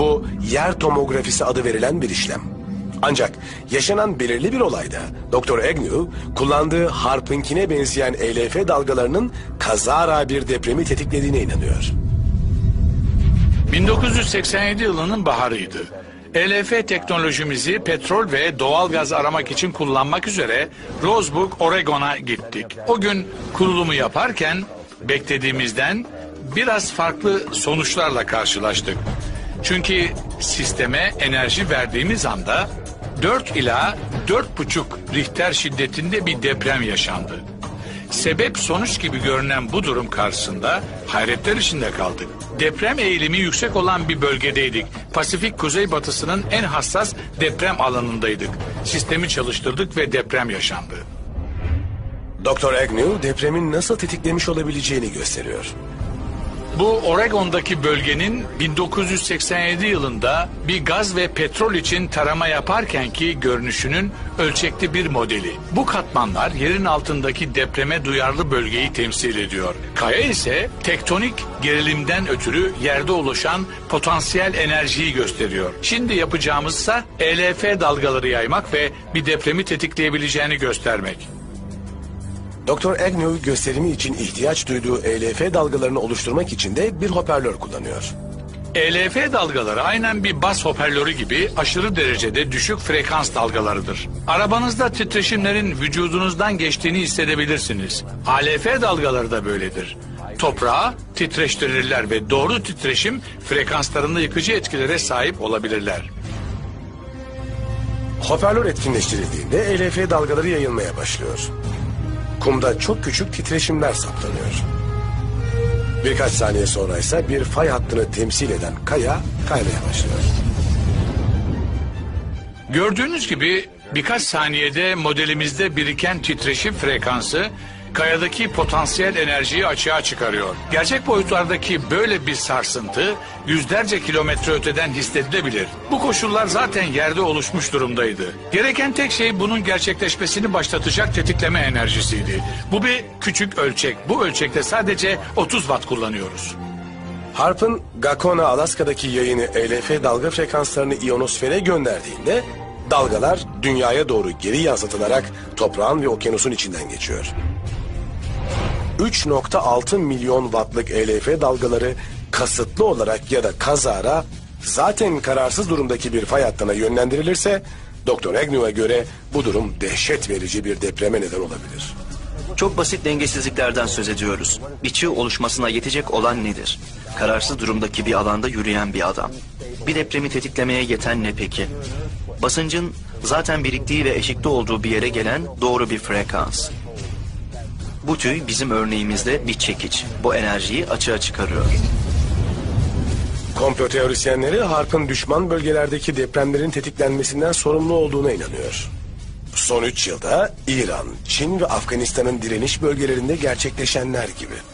Bu yer tomografisi adı verilen bir işlem. Ancak yaşanan belirli bir olayda Dr. Agnew kullandığı harpınkine benzeyen ELF dalgalarının kazara bir depremi tetiklediğine inanıyor. 1987 yılının baharıydı. ELF teknolojimizi petrol ve doğal gaz aramak için kullanmak üzere Rosebud, Oregon'a gittik. O gün kurulumu yaparken beklediğimizden biraz farklı sonuçlarla karşılaştık. Çünkü sisteme enerji verdiğimiz anda 4 ila 4,5 Richter şiddetinde bir deprem yaşandı. Sebep sonuç gibi görünen bu durum karşısında hayretler içinde kaldık. Deprem eğilimi yüksek olan bir bölgedeydik. Pasifik kuzeybatısının en hassas deprem alanındaydık. Sistemi çalıştırdık ve deprem yaşandı. Dr. Agnew depremin nasıl tetiklemiş olabileceğini gösteriyor. Bu Oregon'daki bölgenin 1987 yılında bir gaz ve petrol için tarama yaparken ki görünüşünün ölçekli bir modeli. Bu katmanlar yerin altındaki depreme duyarlı bölgeyi temsil ediyor. Kaya ise tektonik gerilimden ötürü yerde oluşan potansiyel enerjiyi gösteriyor. Şimdi yapacağımızsa ELF dalgaları yaymak ve bir depremi tetikleyebileceğini göstermek. Dr. Agnew gösterimi için ihtiyaç duyduğu ELF dalgalarını oluşturmak için de bir hoparlör kullanıyor. ELF dalgaları aynen bir bas hoparlörü gibi aşırı derecede düşük frekans dalgalarıdır. Arabanızda titreşimlerin vücudunuzdan geçtiğini hissedebilirsiniz. ALF dalgaları da böyledir. Toprağı titreştirirler ve doğru titreşim frekanslarında yıkıcı etkilere sahip olabilirler. Hoparlör etkinleştirildiğinde ELF dalgaları yayılmaya başlıyor. Kumda çok küçük titreşimler saptanıyor. Birkaç saniye sonra ise bir fay hattını temsil eden kaya kaymaya başlıyor. Gördüğünüz gibi birkaç saniyede modelimizde biriken titreşim frekansı kayadaki potansiyel enerjiyi açığa çıkarıyor. Gerçek boyutlardaki böyle bir sarsıntı yüzlerce kilometre öteden hissedilebilir. Bu koşullar zaten yerde oluşmuş durumdaydı. Gereken tek şey bunun gerçekleşmesini başlatacak tetikleme enerjisiydi. Bu bir küçük ölçek. Bu ölçekte sadece 30 watt kullanıyoruz. Harp'ın Gakona, Alaska'daki yayını ELF dalga frekanslarını iyonosfere gönderdiğinde dalgalar dünyaya doğru geri yansıtılarak toprağın ve okyanusun içinden geçiyor. 3.6 milyon wattlık ELF dalgaları kasıtlı olarak ya da kazara zaten kararsız durumdaki bir fay hattına yönlendirilirse Dr. Agnew'a göre bu durum dehşet verici bir depreme neden olabilir. Çok basit dengesizliklerden söz ediyoruz. Bir çığ oluşmasına yetecek olan nedir? Kararsız durumdaki bir alanda yürüyen bir adam. Bir depremi tetiklemeye yeten ne peki? Basıncın zaten biriktiği ve eşikte olduğu bir yere gelen doğru bir frekans. Bu tüy bizim örneğimizde bir çekiç. Bu enerjiyi açığa çıkarıyor. Komplo teorisyenleri Harp'ın düşman bölgelerdeki depremlerin tetiklenmesinden sorumlu olduğuna inanıyor. Son üç yılda İran, Çin ve Afganistan'ın direniş bölgelerinde gerçekleşenler gibi.